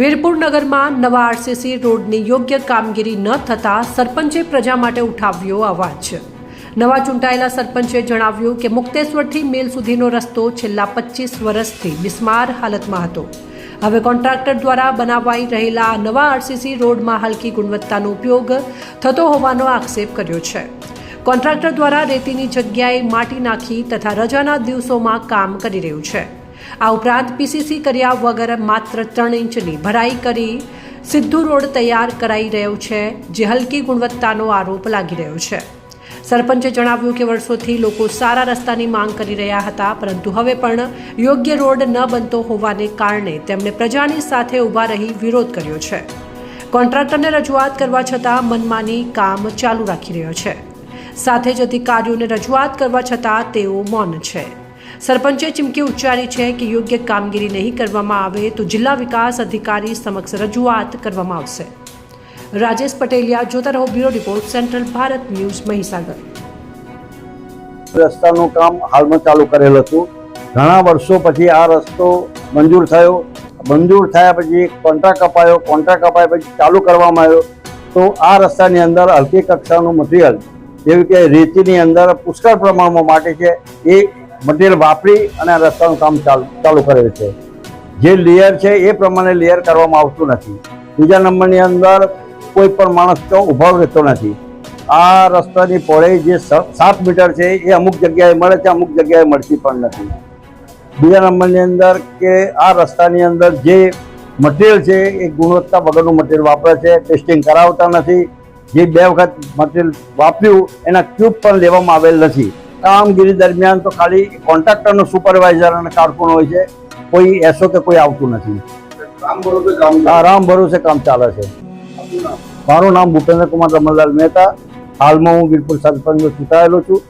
વીરપુર નગરમાં નવા આરસીસી રોડની યોગ્ય કામગીરી ન થતાં સરપંચે પ્રજા માટે ઉઠાવ્યો અવાજ. નવા ચૂંટાયેલા સરપંચે જણાવ્યું કે મુક્તેશ્વરથી મેલ સુધીનો રસ્તો છેલ્લા પચીસ વર્ષથી બિસ્માર હાલતમાં હતો. હવે કોન્ટ્રાક્ટર દ્વારા બનાવાઈ રહેલા નવા આરસીસી રોડમાં હલકી ગુણવત્તાનો ઉપયોગ થતો હોવાનો આક્ષેપ કર્યો છે. કોન્ટ્રાક્ટર દ્વારા રેતીની જગ્યાએ માટી નાખી તથા રજાના દિવસોમાં કામ કરી રહ્યું છે. આ ઉપરાંત પીસીસી કર્યા વગર માત્ર ત્રણ ઇંચની ભરાઈ કરી સિદ્ધુ રોડ તૈયાર કરાઈ રહ્યો છે, જે હલકી ગુણવત્તાનો આરોપ લાગી રહ્યો છે. સરપંચે જણાવ્યું કે વર્ષોથી લોકો સારા રસ્તાની માંગ કરી રહ્યા હતા, પરંતુ હવે પણ યોગ્ય રોડ ન બનતો હોવાને કારણે તેમણે પ્રજાની સાથે ઊભા રહી વિરોધ કર્યો છે. કોન્ટ્રાક્ટરને રજૂઆત કરવા છતાં મનમાની કામ ચાલુ રાખી રહ્યો છે. સાથે જ અધિકારીઓને રજૂઆત કરવા છતાં તેઓ મૌન છે. સરપંચે ચીમકી ઉચ્ચારી છે કે યોગ્ય કામગીરી નહીં કરવામાં આવે તો જિલ્લા વિકાસ અધિકારી સમક્ષ રજૂઆત કરવામાં આવશે. રાજેશ પટેલિયા, જોતા રહો bureau report, central Bharat news, Mahisagar. રસ્તાનું કામ હાલમાં ચાલુ કરેલું હતું. ઘણા વર્ષો પછી આ રસ્તો મંજૂર થયો. મંજૂર થયા પછી કોન્ટ્રાક્ટ અપાયો. કોન્ટ્રાક્ટ અપાયા પછી ચાલુ કરવામાં આવ્યો. તો આ રસ્તાની અંદર હલકી કક્ષાનું મટીરિયલ, જેવી કે રેતીની અંદર પુષ્કળ પ્રમાણમાં માટે છે, એ મટીરિયલ વાપરી અને આ રસ્તાનું કામ ચાલુ કરેલ છે. જે લેયર છે એ પ્રમાણે લેયર કરવામાં આવતું નથી. બીજા નંબરની અંદર કોઈ પણ માણસ તો ઊભો રહેતો નથી. આ રસ્તાની પહોળાઈ જે સાત મીટર છે એ અમુક જગ્યાએ મળે છે અમુક જગ્યાએ મળતી પણ નથી. બીજા નંબરની અંદર કે આ રસ્તાની અંદર જે મટીરિયલ છે એ ગુણવત્તા વગરનું મટીરિયલ વાપરે છે, ટેસ્ટિંગ કરાવતા નથી. જે બે વખત મટીરિયલ વાપર્યું એના ક્યુબ પણ લેવામાં આવેલ નથી. કામગીરી દરમિયાન તો ખાલી કોન્ટ્રાક્ટરનો સુપરવાઇઝર અને કારકુન હોય છે. કોઈ એસો કે કોઈ આવતું નથી. કામ ભરોસે કામ આ રામ ભરોસે કામ ચાલે છે. મારું નામ ભૂપેન્દ્ર કુમાર રમણલાલ મહેતા. હાલમાં હું વીરપુર સરપંચ ચૂંટાયેલો છું.